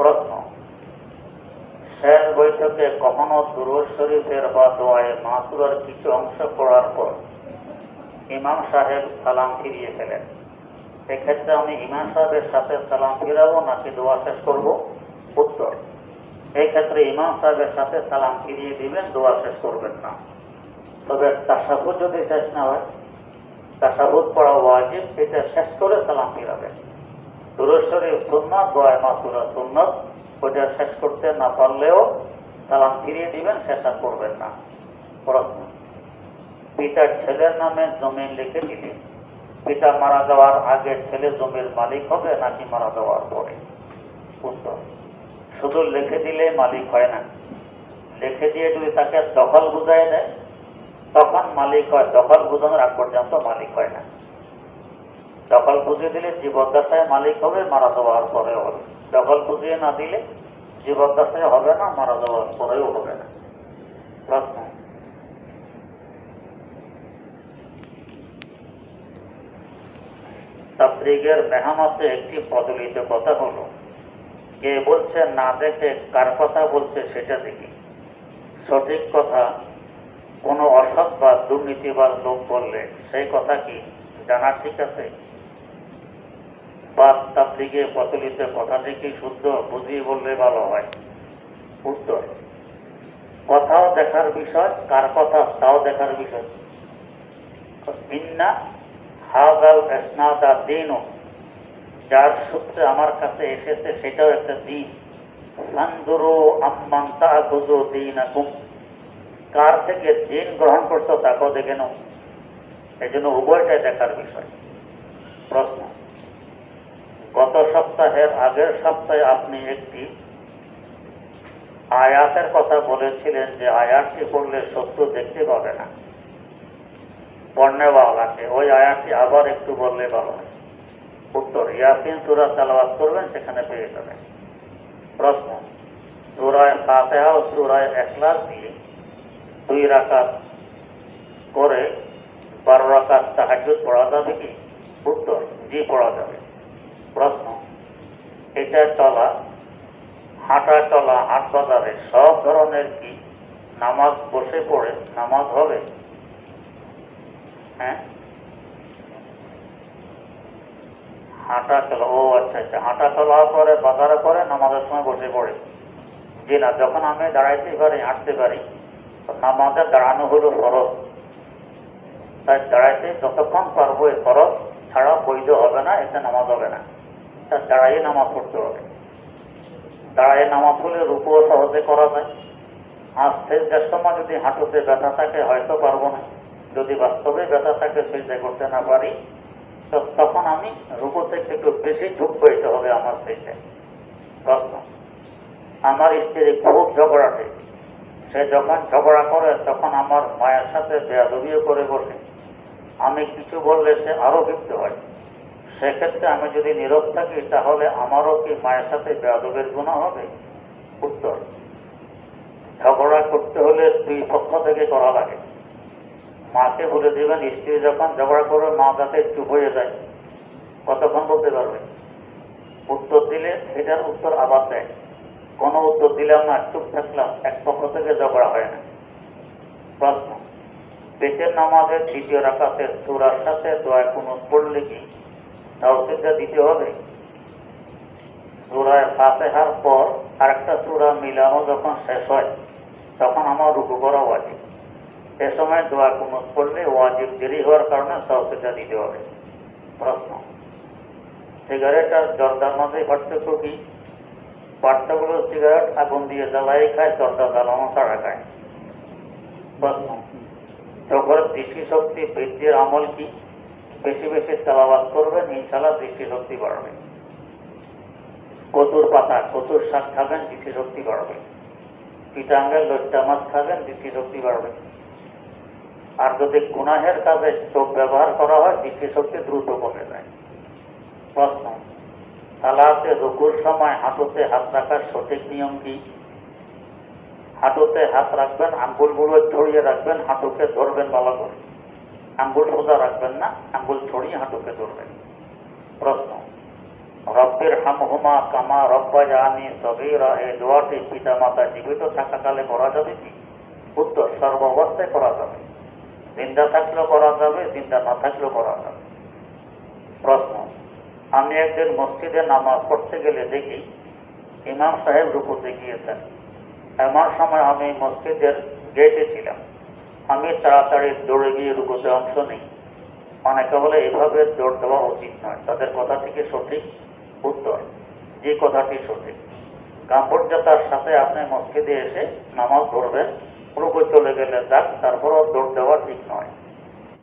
প্রশ্ন। শেষ বৈঠকে কখনো দুরুদ শরীফের বা দোয়ায় মাসুরার কিছু অংশ পড়ার পর ইমাম সাহেব সালাম ফিরিয়ে ফেলেন। এক্ষেত্রে আমি ইমাম সাহেবের সাথে সালাম ফিরাবো নাকি দোয়া শেষ করব? উত্তর এই ক্ষেত্রে ইমাম সাহেবের সাথে সালাম ফিরিয়ে দিবেন, দোয়া শেষ করবেন না। তবে তাসাহুদ যদি শেষ না হয় তাসাহুদ পড়া ওয়াজিব, এটা শেষ করে সালাম ফিরাবেন। দুরুদ শরীফ সুন্নত, দোয়ায় মাসুরা সুন্নত ওটা শেষ করতে না পারলেও সালাম ফিরিয়ে দিবেন, শেষ আর করবেন না। প্রশ্ন, পিতার ছেলের নামে জমিন লিখে দিলে পিতা মারা যাওয়ার আগে ছেলে জমির মালিক হবে নাকি মারা যাওয়ার পরে? উত্তর, শুধু লিখে দিলে মালিক হয় না। লিখে দিয়ে যদি তাকে দখল বুঝাই দেয়, তখন মালিক হয়, দখল বুঝানোর আগ পর্যন্ত মালিক হয় না। দখল বুঝিয়ে দিলে জীবদ্দশায় মালিক হবে মারা যাওয়ার পরেও হবে। দখল বুঝিয়ে না দিলে জীবদ্দশায় হবে না মারা যাওয়ার পরেও হবে না। প্রশ্ন। তাবলিগের মেহনতে একটি প্রচলিত কথা হলো, কে বলছে না দেখে কার কথা বলছে সেটা দেখি। সঠিক কথা, কোনো অসৎ বা দুর্নীতিবাদ লোক বললে সেই কথা কি জানা ঠিক আছে? বা তাবলিগে প্রচলিত কথাটি কি শুদ্ধ, বুঝিয়ে বললে ভালো হয়। উত্তর, কথাও দেখার বিষয়, কার কথা তাও দেখার বিষয়। ইন্না হাজাল এসনাদা দিনও যার সূত্রে আমার কাছে এসেছে সেটাও একটা দিন। সান্দুরু আম্মান তাহুজু দিন কার থেকে দিন গ্রহণ করছ তাকেও দেখে নাও। এই জন্য উভয়টাই দেখার বিষয়। প্রশ্ন গত সপ্তাহের আগের সপ্তাহে আপনি একটি আয়াতের কথা বলেছিলেন যে আয়াতটি পড়লে সত্য দেখতে পাবে না। পণ্যওয়ালাকে ওই আয়াতটি আবার একটু বললে ভালো হয়। উত্তর, ইয়াসিন সুরা তালাবাদ করবেন, সেখানে পেয়ে যাবেন। প্রশ্ন, সুরায় ফাতেহা ও সুরায় এখলাস দিয়ে দুই রাকাত করে বারো রাকাত তাহাজুদ পড়া যাবে কি? উত্তর, জি, পড়া যাবে। প্রশ্ন, এটা চলা হাঁটা চলা, হাট বাজারে সব ধরনের কি নামাজ বসে পড়ে নামাজ হবে? হ্যাঁ? হাঁটা চলা, ও আচ্ছা আচ্ছা হাঁটা চলা করে বাজারে করে নামাজের সময় বসে পড়ে। জি না, যখন আমি দাঁড়াইতে পারি, হাঁটতে পারি নামাজে দাঁড়ানো হলো ফরজ। তাই দাঁড়াইতে যতক্ষণ পারব এই ফরজ ছাড়া বৈধ হবে না, এতে নামাজ হবে না। তা দাঁড়াইয়ে নামাজ পড়তে হবে। দাঁড়াইয়ে নামাজ হলে রুকুও সহজে করা যায়। আর শেষ সময় যদি হাঁটুতে ব্যথা থাকে, হয়তো পারব না। যদি বাস্তবে ব্যথা থাকে সেজদা করতে না পারি, তো তখন আমি রুকু থেকে একটু বেশি ঝুঁক পেতে হবে আমার সেজে প্রশ্ন, আমার স্ত্রী খুব ঝগড়াটে সে যখন ঝগড়া করে, তখন আমার মায়ের সাথে বেয়াদবিও করে বসে। আমি কিছু বললে সে আরও ক্ষিপ্ত হয়। সেক্ষেত্রে আমি যদি নীরব থাকি, তাহলে আমারও কি মায়ের সাথে বেয়াদবের গুণা হবে? উত্তর। ঝগড়া করতে হলে দুই পক্ষ থেকে করা লাগে। মাকে বলে দেবেন স্ত্রী যখন ঝগড়া করবে, মা তাতে চুপ হয়ে যায়। কতক্ষণ বলতে পারবে? উত্তর দিলে সেটার উত্তর আবার দেয়। কোনো উত্তর দিলাম না, চুপ থাকলাম। এক পক্ষ থেকে ঝগড়া হয় না। প্রশ্ন। পেটের নামাজের দ্বিতীয় রাখাতে সুরার সাথে দোয়া কোনো পড়লে কি? তাওসিদা দিতে হবে। সুরায় ফাতেহার পর আরেকটা সুরা মিলানো যখন শেষ হয়, তখন আমার রুকু করা ওয়াজিব। এ সময় দোয়া কুনুত পড়লে ওয়াজিব দেরি হওয়ার কারণে তাওসিদা দিতে হবে। প্রশ্ন সিগারেট আর জর্দার মধ্যে পার্থক্য কি? পার্থক্য সিগারেট আগুন দিয়ে জ্বালাই খায়, জর্দা জ্বালানো ছাড়া খায়। প্রশ্ন চোখের দৃষ্টি শক্তি বৃদ্ধির আমল কি? বেশি বেশি তেলাবাদ করবেন ইনশাল্লাহ দৃষ্টি শক্তি বাড়বে। কচুর পাতা, কচুর শাক খাবেন দৃষ্টি শক্তি বাড়বে। পিটাঙ্গের লজ্জা মাছ খাবেন দৃষ্টি শক্তি বাড়বে। আর যদি গুনাহের কাজে চোখ ব্যবহার করা হয় দৃষ্টি শক্তি দ্রুত কমে যায়। প্রশ্ন সালাতে রুকুর সময় হাঁটুতে হাত রাখার সঠিক নিয়ম কি? হাঁটুতে হাত রাখবেন, আঙ্গুলগুলো ছড়িয়ে রাখবেন, হাঁটুকে ধরবেন ভালো করে। আঙ্গুল সোজা রাখবেন না, আঙ্গুল ছড়িয়ে হাঁটুকে ধরবেন। প্রশ্ন, রব্বির হামহুমা কামা রব্বা জানি সগীরা এই দোয়াটি পিতা মাতা জীবিত থাকাকালে করা যাবে কি? উত্তর, সর্ব অবস্থায় করা যাবে। জিন্দা থাকলেও করা যাবে, জিন্দা না থাকলেও করা যাবে। প্রশ্ন, আমি একদিন মসজিদে নামাজ পড়তে গেলে দেখি ইমাম সাহেব রুকুতে গিয়েছেন। এমন সময় আমি মসজিদের গেটে ছিলাম। আমি তাড়াতাড়ি দৌড়ে গিয়ে রুকুতে অংশ নিই। অনেকে বলে, এভাবে দৌড় দেওয়া উচিত নয়। তাদের কথা থেকে সঠিক উত্তর। যে কথাটি সঠিক। গাম্ভীর্যতার সাথে আপনি মসজিদে এসে নামাজ পড়বেন, রুকু চলে গেলে যাক, তারপরও দৌড় দেওয়া ঠিক নয়।